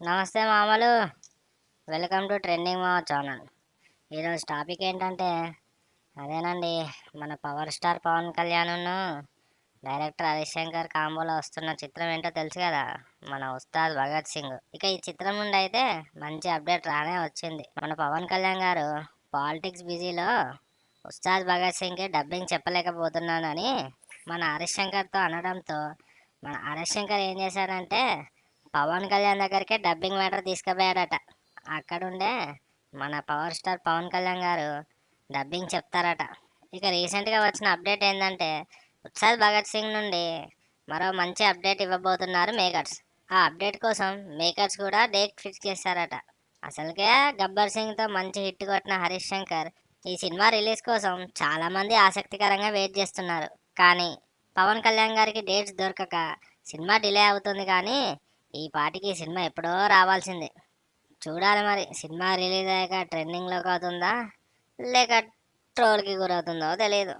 నమస్తే మామలు. Welcome to trending మామ ఛానల్. ఈరోజు టాపిక్ ఏంటంటే అదేనండి మన పవర్ స్టార్ పవన్ కళ్యాణ్ను డైరెక్టర్ హరిశంకర్ శంకర్ కాంబోలో వస్తున్న చిత్రం ఏంటో తెలుసు కదా? మన ఉస్తాద్ భగత్ సింగ్. ఇక ఈ చిత్రం నుండి అయితే మంచి అప్డేట్ రానే వచ్చింది. మన పవన్ కళ్యాణ్ గారు పాలిటిక్స్ బిజీలో ఉస్తాద్ భగత్ సింగ్కి డబ్బింగ్ చెప్పలేకపోతున్నానని మన హరిశంకర్తో శంకర్తో అనడంతో మన హరిశంకర్ ఏం చేశారంటే పవన్ కళ్యాణ్ దగ్గరికే డబ్బింగ్ మ్యాటర్ తీసుకుపోయాడట. అక్కడుండే మన పవర్ స్టార్ పవన్ కళ్యాణ్ గారు డబ్బింగ్ చెప్తారట. ఇక రీసెంట్గా వచ్చిన అప్డేట్ ఏంటంటే ఉత్సాద్ భగత్ సింగ్ నుండి మరో మంచి అప్డేట్ ఇవ్వబోతున్నారు మేకర్స్. ఆ అప్డేట్ కోసం మేకర్స్ కూడా డేట్ ఫిక్స్ చేశారట. అసలుకే గబ్బర్ సింగ్తో మంచి హిట్ కొట్టిన హరీష్ శంకర్ ఈ సినిమా రిలీజ్ కోసం చాలామంది ఆసక్తికరంగా వెయిట్ చేస్తున్నారు. కానీ పవన్ కళ్యాణ్ గారికి డేట్స్ దొరకక సినిమా డిలే అవుతుంది కానీ ఈ పాటికి సినిమా ఎప్పుడో రావాల్సిందే. చూడాలి మరి. సినిమా రిలీజ్ అయ్యాక ట్రెండింగ్లోకి అవుతుందా? లేక ట్రోల్కి గురవుతుందో తెలియదు